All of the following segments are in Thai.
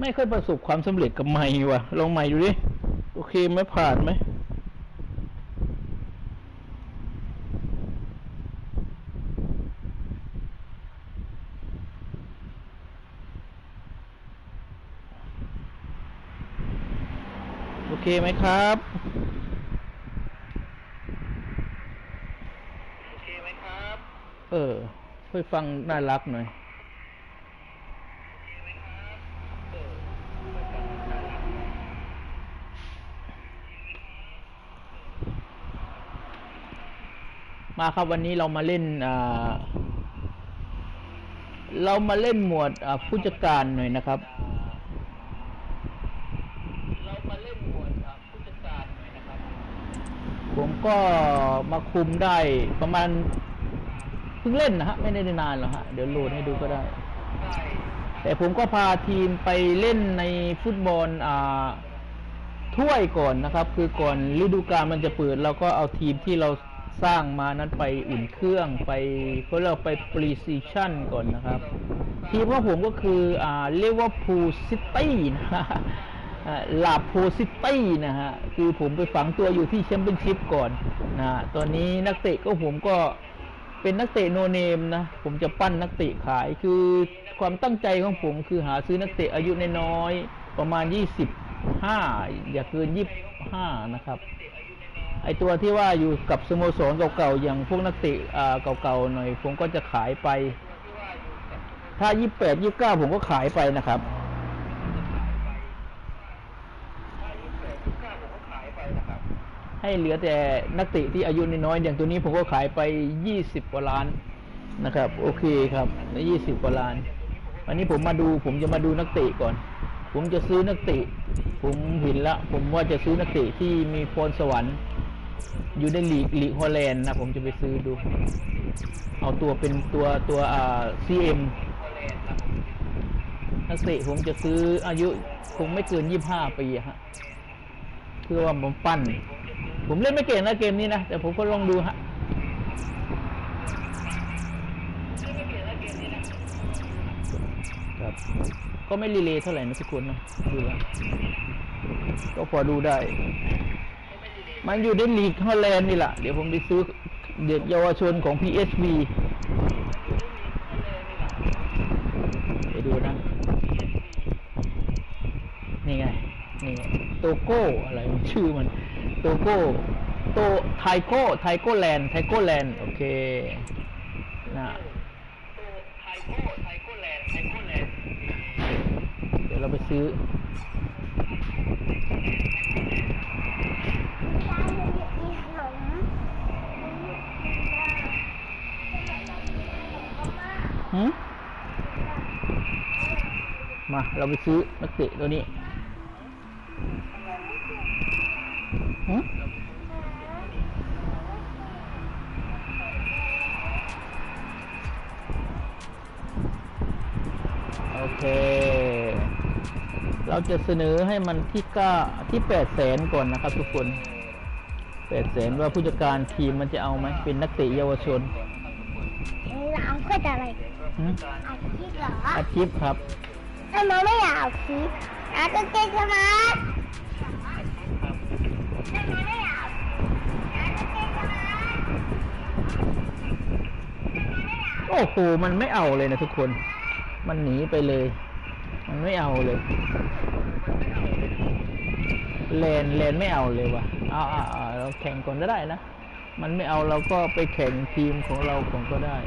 ไม่ค่อยประสบความสำเร็จกับไม้ว่ะ ลองไม้ดูดิ โอเคไหมผ่านไหมโอเคไหมครับ โอเคไหมครับ เออ ค่อยฟังน่ารักหน่อย มาครับวันนี้เรามาเล่นอ่าเรามาเล่นหมวดอ่าผู้จัดการหน่อยนะครับ เรามาเล่นหมวดอะผู้จัดการหน่อยนะครับ ผมก็มาคุมได้ประมาณเพิ่งเล่นนะฮะไม่ได้นานหรอกฮะเดี๋ยวโหลดให้ดูก็ได้ได้แต่ผมก็พาทีมไปเล่นในฟุตบอลอ่าถ้วยก่อนนะครับ คือก่อนฤดูกาลมันจะเปิดเราก็เอาทีมที่เรา สร้างมานั้นไปอุ่นเครื่องไปเขาเรียกว่าไปปรีซีชั่นก่อนนะครับ ทีมของผมก็คืออ่าเรียกว่าพูซิตี้นะฮะอ่าลาโพซิตี้นะฮะ คือผมไปฝังตัวอยู่ที่แชมเปี้ยนชิพก่อนนะฮะตอนนี้นักเตะก็ผมก็เป็นนักเตะโนเนมนะ ผมจะปั้นนักเตะขายคือความตั้งใจของผมคือหาซื้อนักเตะอายุน้อยๆประมาณ 25 อย่าเกิน 25 นะครับ ไอตัวที่ว่าอยู่กับสโมสรเก่าๆอย่างพวกนักเตะอ่าเก่าๆหน่อย ผมก็จะขายไป ถ้า28 29ผมก็ขายไปนะครับให้เหลือแต่นักเตะที่อายุน้อยๆอย่างตัวนี้ผมก็ขายไป20กว่าล้านนะครับ โอเคครับ20กว่าล้านวันนี้ผมมาดู ผมจะมาดูนักเตะก่อน ผมจะซื้อนักเตะ ผมเห็นละ ผมว่าจะซื้อนักเตะที่มีพรสวรรค์ อยู่ในลีกลีกฮอลแลนด์นะผมจะไปซื้อดู เอาตัวเป็นตัวตัวอ่า CM นักเตะผมจะซื้ออายุคงไม่เกิน25ปีอะฮะเพื่อว่าผมปั้น ผมเล่นไม่เก่งนะเกมนี้นะ แต่ผมก็ลองดูฮะครับ ก็ไม่รีเลย์เท่าไหร่นะทุกคนนะดูแล้วก็พอดูได้ มันอยู่ในลีกฮอลแลนด์นี่แหละเดี๋ยวผมไปซื้อเด็กเยาวชนของ PSV ไปดูนะ นี่ไง นี่โตโก้อะไรมันชื่อมัน โตโก้ โตไทโก้ไทโก้แลนด์ไทโก้แลนด์โอเคนะไทโก้ไทโก้แลนด์ไทโก้แลนด์เดี๋ยวเราไปซื้อ หื มมาเราไปซื้อนักเตะตัวนี้หืมโอเค เราจะเสนอให้มันที่เก้าที่แปดแสนก่อนนะครับทุกคนแปดแสนว่าผู้จัดการทีมมันจะเอาไหมเป็นนักเตะเยาวชน เราก็จะอะไรหืมอาชีพเหรออาชีพครับทำไมไม่อยากเอาคลิปอาจจะเก่งใช่ไหมทำไมไม่อยากอาจจะเก่งใช่ไหมโอ้โหมันไม่เอาเลยนะทุกคน มันหนีไปเลย มันไม่เอาเลยเลนเลนไม่เอาเลยวะเอาเอาเอาเราแข่งก่อนก็ได้นะ มันไม่เอาเราก็ไปแข่งทีมของเราของก็ได้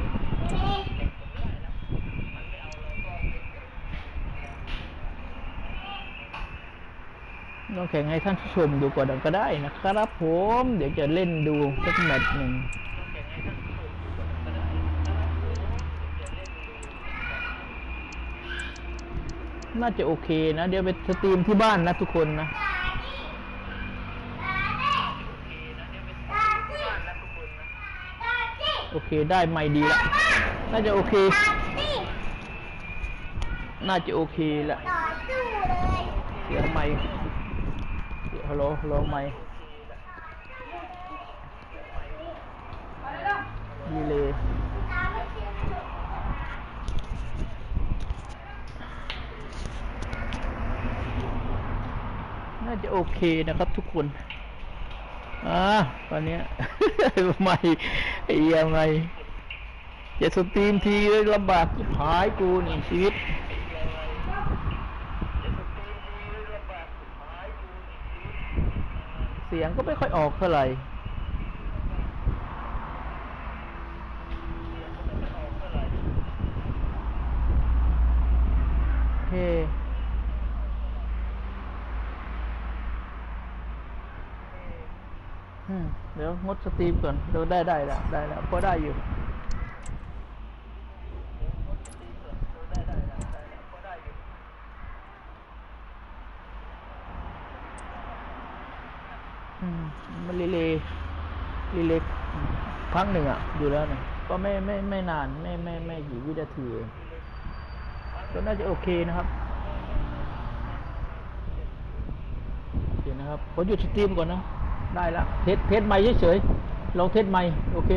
ลองแข่งให้ท่านผู้ชมดูก่อนก็ได้นะครับผม เดี๋ยวจะเล่นดูสักแมตช์หนึ่งน่าจะโอเคนะ เดี๋ยวไปสตรีมที่บ้านนะทุกคนนะ โอเคได้ไม่ดีละน่าจะโอเค น่าจะโอเคละต่อสู้เสียงไม่เดี๋ยวฮัลโหลฮัลโหลไม่ดีเลยน่าจะโอเคนะครับทุกคน อ่าตอนนี้ไม่ไอ้ยังไงจะสตรีมทีลำบากหายกูนี่ชีวิตเสียงก็ไม่ค่อยออกเท่าไหร่โอเค อืม เดี๋ยวงดสตรีมก่อนเดี๋ยวได้ได้แล้วได้แล้วพอได้อยู่มันลีเลลีเลย์ครั้งหนึ่งอะ อยู่แล้วเนี่ยก็ไม่ไม่ไม่นานไม่ไม่ไม่กี่วินาทีเอก็น่าจะโอเคนะครับโอเคนะครับผมหยุดสตรีมก่อนนะ ได้ละเทสเทสไม่เฉยๆลองเทสไม่โอเค